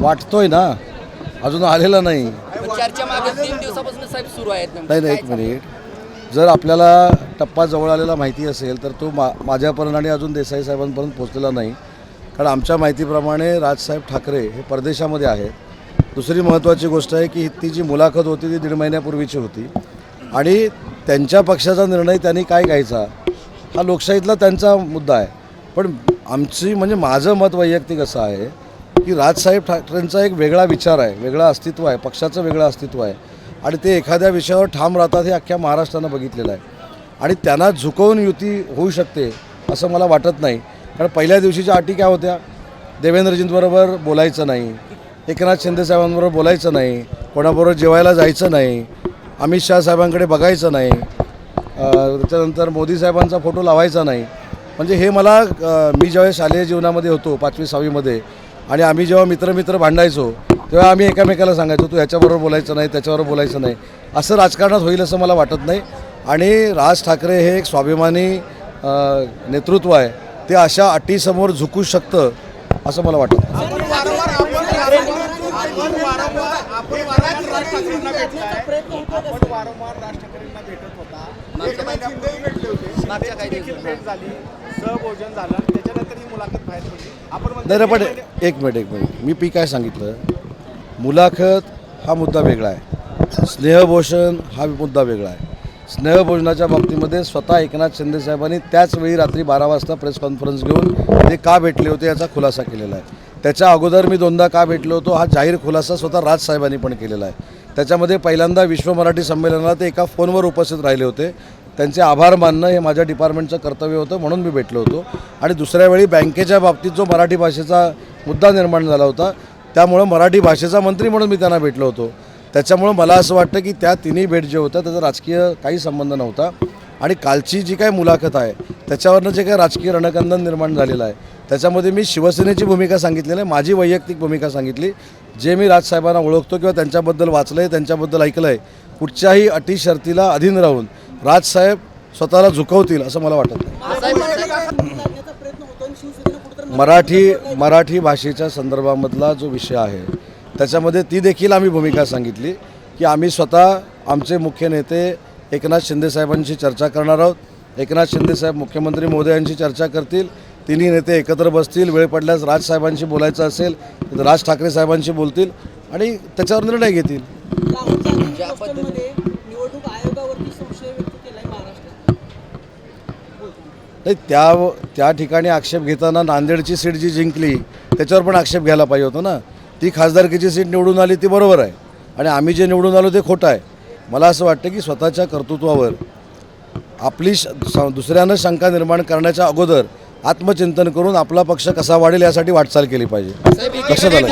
वाटतोय ना. अजून आलेला नाही. नाही. नाही एक मिनिट. जर आपल्याला टप्पा जवळ आलेला माहिती असेल तर तो मा माझ्यापर्यंत आणि अजून देसाई साहेबांपर्यंत पोचलेला नाही. कारण आमच्या माहितीप्रमाणे राजसाहेब ठाकरे हे परदेशामध्ये आहेत. दुसरी महत्त्वाची गोष्ट आहे की ती जी मुलाखत होती ती दीड महिन्यापूर्वीची होती. आणि त्यांच्या पक्षाचा निर्णय त्यांनी काय घ्यायचा हा लोकशाहीतला त्यांचा मुद्दा आहे. पण आमची म्हणजे माझं मत वैयक्तिक असं आहे की राजसाहेब ठाकरेंचा एक वेगळा विचार आहे वेगळं अस्तित्व आहे पक्षाचं वेगळं अस्तित्व आहे. आणि ते एखाद्या विषयावर ठाम राहतात हे अख्ख्या महाराष्ट्रानं बघितलेलं आहे. आणि त्यांना झुकवून युती होऊ शकते असं मला वाटत नाही. कारण पहिल्या दिवशीच्या अटी काय होत्या? देवेंद्रजींबरोबर बोलायचं नाही. एकनाथ शिंदे साहेबांबरोबर बोलायचं नाही. कोणाबरोबर जेवायला जायचं नाही. अमित शाह साहेबांकडे बघायचं नाही. त्याच्यानंतर मोदी साहेबांचा फोटो लावायचा नाही. म्हणजे हे मला मी ज्यावेळेस शालेय जीवनामध्ये होतो पाचवी सहावीमध्ये आणि आम्ही जेव्हा मित्रमित्र भांडायचो तेव्हा आम्ही एकामेकाला सांगायचो तू ह्याच्याबरोबर बोलायचं नाही त्याच्याबरोबर बोलायचं नाही. असं राजकारणात होईल असं मला वाटत नाही. आणि राज ठाकरे हे एक स्वाभिमानी नेतृत्व आहे. ते अशा अटीसमोर झुकू शकतं असं मला वाटतं. मागच्या काही शिंदेची देखील भेट झाली सहभोजन झालं आणि त्याच्यानंतर ही मुलाखत बाहेर पडली. आपण म्हणतो नाही पण एक मिनिट एक मिनिट. मी पी काय सांगितलं? मुलाखत हा मुद्दा वेगळा आहे. स्नेहभूषण हा मुद्दा वेगळा आहे. स्नेहभोजनाच्या बाबतीमध्ये स्वतः एकनाथ शिंदे साहेबांनी त्याच वेळी रात्री बारा वाजता प्रेस कॉन्फरन्स घेऊन ते का भेटले होते याचा खुलासा केलेला आहे. त्याच्या अगोदर मी दोनदा का भेटलो होतो हा जाहीर खुलासा स्वतः राज साहेबांनी पण केलेला आहे. त्याच्यामध्ये पहिल्यांदा विश्व मराठी संमेलनाला ते एका फोनवर उपस्थित राहिले होते. त्यांचे आभार मानणं हे माझ्या डिपार्टमेंटचं कर्तव्य होतं म्हणून मी भेटलो होतो. आणि दुसऱ्या वेळी बँकेच्या बाबतीत जो मराठी भाषेचा मुद्दा निर्माण झाला होता त्यामुळं मराठी भाषेचा मंत्री म्हणून मी त्यांना भेटलो होतो. त्याच्यामुळं मला असं वाटतं की त्या तिन्ही भेट जे होत्या त्याचा राजकीय काही संबंध नव्हता. आणि कालची जी काय मुलाखत आहे त्याच्यावरनं जे काय राजकीय रणकंदन निर्माण झालेलं आहे त्याच्यामध्ये मी शिवसेनेची भूमिका सांगितलेली आहे माझी वैयक्तिक भूमिका सांगितली. जे मी राजसाहेबांना ओळखतो किंवा त्यांच्याबद्दल वाचलं आहे त्यांच्याबद्दल ऐकलं आहे कुठच्याही अटी शर्तीला अधीन राहून राजसाहेब स्वतःला झुकवतील असं मला वाटत नाही. मराठी मराठी भाषेच्या संदर्भामधला जो विषय आहे त्याच्यामध्ये ती देखील आम्ही भूमिका सांगितली की आम्ही स्वतः आमचे मुख्य नेते एकनाथ शिंदेसाहेबांशी चर्चा करणार आहोत. एकनाथ शिंदे साहेब मुख्यमंत्री मोदयांशी चर्चा करतील. तिन्ही नेते एकत्र बसतील. वेळ पडल्यास राजसाहेबांशी बोलायचं असेल तर राज ठाकरे साहेबांशी बोलतील आणि त्याच्यावर निर्णय घेतील. त्या त्या ठिकाणी आक्षेप घेताना नांदेडची सीट जी जिंकली त्याच्यावर पण आक्षेप घ्यायला पाहिजे होतं ना. ती खासदारकीची सीट निवडून आली ती बरोबर आहे. आणि आम्ही जे निवडून आलो ते खोटं आहे. मला असं वाटतं की स्वतःच्या कर्तृत्वावर आपली श दुसऱ्यानं शंका निर्माण करण्याच्या अगोदर आत्मचिंतन करून आपला पक्ष कसा वाढेल यासाठी वाटचाल केली पाहिजे. लक्षात आलं